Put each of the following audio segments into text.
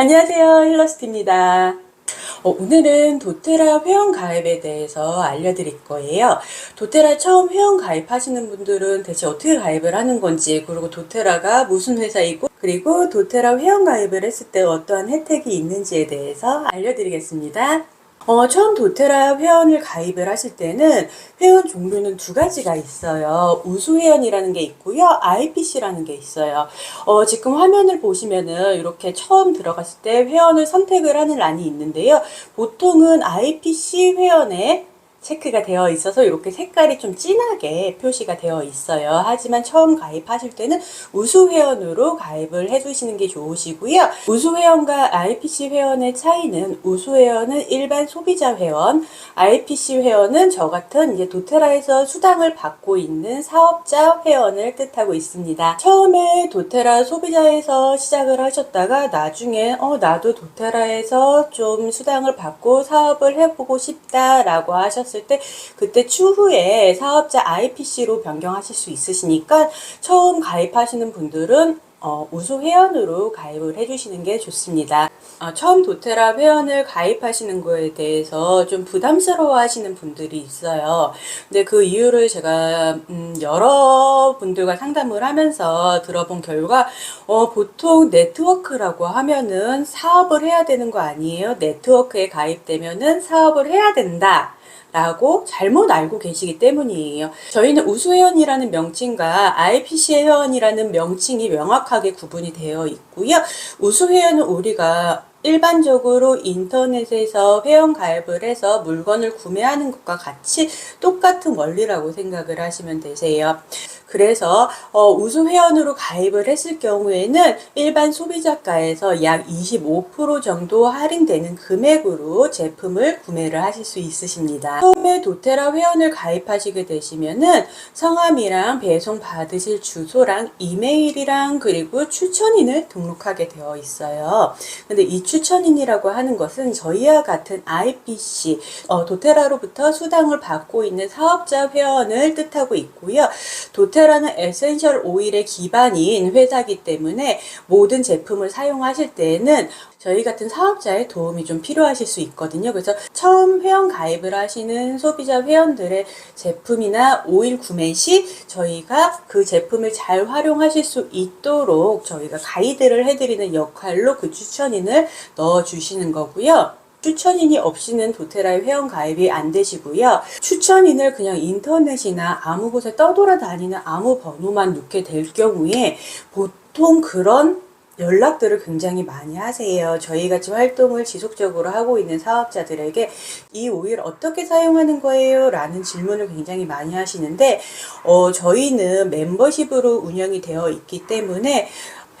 안녕하세요. 힐러스트입니다. 어, 오늘은 도테라 회원 가입에 대해서 알려드릴 거예요. 도테라 처음 회원 가입하시는 분들은 대체 어떻게 가입을 하는 건지, 그리고 도테라가 무슨 회사이고, 그리고 도테라 회원 가입을 했을 때 어떠한 혜택이 있는지에 대해서 알려드리겠습니다. 어, 처음 도테라 회원을 가입을 하실 때는 회원 종류는 두 가지가 있어요. 우수 회원이라는 게 있고요. IPC라는 게 있어요. 어, 지금 화면을 보시면은 이렇게 처음 들어갔을 때 회원을 선택을 하는 란이 있는데요. 보통은 IPC 회원에 체크가 되어 있어서 이렇게 색깔이 좀 진하게 표시가 되어 있어요. 하지만 처음 가입하실 때는 우수 회원으로 가입을 해두시는 게 좋으시고요. 우수 회원과 IPC 회원의 차이는 우수 회원은 일반 소비자 회원, IPC 회원은 저 같은 이제 도테라에서 수당을 받고 있는 사업자 회원을 뜻하고 있습니다. 처음에 도테라 소비자에서 시작을 하셨다가 나중에 어 나도 도테라에서 좀 수당을 받고 사업을 해보고 싶다라고 하셨 을 때 그때 추후에 사업자 IPC로 변경하실 수 있으시니까 처음 가입하시는 분들은 어, 우수 회원으로 가입을 해주시는 게 좋습니다. 어, 처음 도테라 회원을 가입하시는 거에 대해서 좀 부담스러워 하시는 분들이 있어요. 근데 그 이유를 제가, 음, 여러 분들과 상담을 하면서 들어본 결과, 어, 보통 네트워크라고 하면은 사업을 해야 되는 거 아니에요? 네트워크에 가입되면은 사업을 해야 된다. 라고 잘못 알고 계시기 때문이에요. 저희는 우수회원이라는 명칭과 IPC 회원이라는 명칭이 명확하게 구분이 되어 있고요. 우수회원은 우리가 일반적으로 인터넷에서 회원 가입을 해서 물건을 구매하는 것과 같이 똑같은 원리라고 생각을 하시면 되세요. 그래서 어, 우수 회원으로 가입을 했을 경우에는 일반 소비자가에서 약 25% 정도 할인되는 금액으로 제품을 구매를 하실 수 있으십니다. 처음에 도테라 회원을 가입하시게 되시면은 성함이랑 배송 받으실 주소랑 이메일이랑 그리고 추천인을 등록하게 되어 있어요. 근데 이 추천인이라고 하는 것은 저희와 같은 IPC 어, 도테라로부터 수당을 받고 있는 사업자 회원을 뜻하고 있고요. 도테 라는 에센셜 오일의 기반인 회사이기 때문에 모든 제품을 사용하실 때에는 저희 같은 사업자의 도움이 좀 필요하실 수 있거든요. 그래서 처음 회원 가입을 하시는 소비자 회원들의 제품이나 오일 구매 시 저희가 그 제품을 잘 활용하실 수 있도록 저희가 가이드를 해드리는 역할로 그 추천인을 넣어 주시는 거고요. 추천인이 없이는 도테라의 회원 가입이 안 되시고요. 추천인을 그냥 인터넷이나 아무 곳에 떠돌아다니는 아무 번호만 넣게 될 경우에 보통 그런 연락들을 굉장히 많이 하세요. 저희 같이 활동을 지속적으로 하고 있는 사업자들에게 이 오일 어떻게 사용하는 거예요? 라는 질문을 굉장히 많이 하시는데, 어, 저희는 멤버십으로 운영이 되어 있기 때문에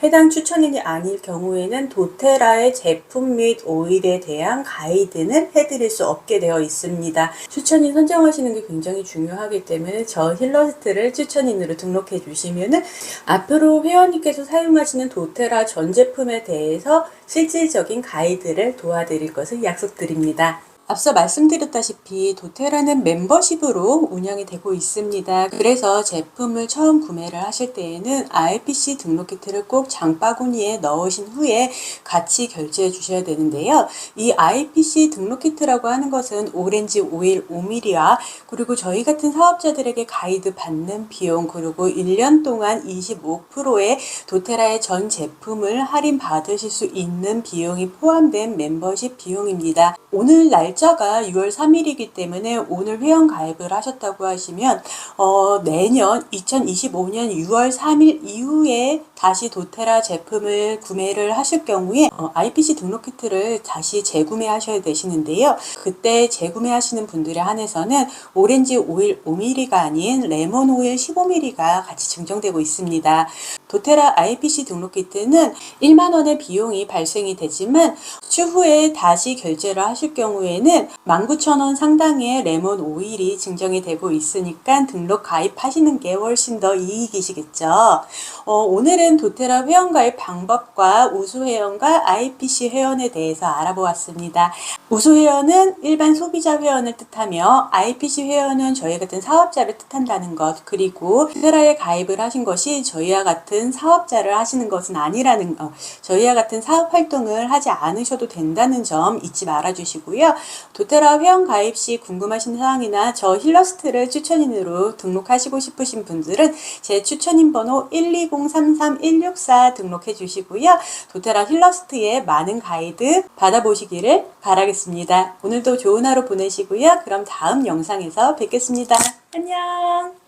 해당 추천인이 아닐 경우에는 도테라의 제품 및 오일에 대한 가이드는 해드릴 수 없게 되어 있습니다. 추천인 선정하시는 게 굉장히 중요하기 때문에 저 힐러스트를 추천인으로 등록해 주시면은 앞으로 회원님께서 사용하시는 도테라 전 제품에 대해서 실질적인 가이드를 도와드릴 것을 약속드립니다. 앞서 말씀드렸다시피 도테라는 멤버십으로 운영이 되고 있습니다. 그래서 제품을 처음 구매를 하실 때에는 IPC 등록 키트를 꼭 장바구니에 넣으신 후에 같이 결제해 주셔야 되는데요. 이 IPC 등록 키트라고 하는 것은 오렌지 오일 5mm와 그리고 저희 같은 사업자들에게 가이드 받는 비용 그리고 1년 동안 25%의 도테라의 전 제품을 할인 받으실 수 있는 비용이 포함된 멤버십 비용입니다. 오늘 날 짜가 6월 3일이기 때문에 오늘 회원 가입을 하셨다고 하시면 어, 내년 2025년 6월 3일 이후에 다시 도테라 제품을 구매를 하실 경우에 어, IPC 등록 키트를 다시 재구매하셔야 되시는데요. 그때 재구매하시는 분들에 한해서는 오렌지 오일 5mm가 아닌 레몬 오일 15mm가 같이 증정되고 있습니다. 도테라 IPC 등록 키트는 1만 원의 비용이 발생이 되지만 추후에 다시 결제를 하실 경우에는 19,000원 상당의 레몬 오일이 증정이 되고 있으니까 등록 가입하시는 게 훨씬 더 이익이시겠죠. 어, 오늘은 도테라 회원 가입 방법과 우수 회원과 IPC 회원에 대해서 알아보았습니다. 우수 회원은 일반 소비자 회원을 뜻하며 IPC 회원은 저희 같은 사업자를 뜻한다는 것 그리고 도테라에 가입을 하신 것이 저희와 같은 사업자를 하시는 것은 아니라는 것 저희와 같은 사업 활동을 하지 않으셔도 된다는 점 잊지 말아 주시고요. 도테라 회원 가입 시 궁금하신 사항이나 저 힐러스트를 추천인으로 등록하시고 싶으신 분들은 제 추천인 번호 12033-164 등록해 주시고요. 도테라 힐러스트에 많은 가이드 받아보시기를 바라겠습니다. 오늘도 좋은 하루 보내시고요. 그럼 다음 영상에서 뵙겠습니다. 안녕!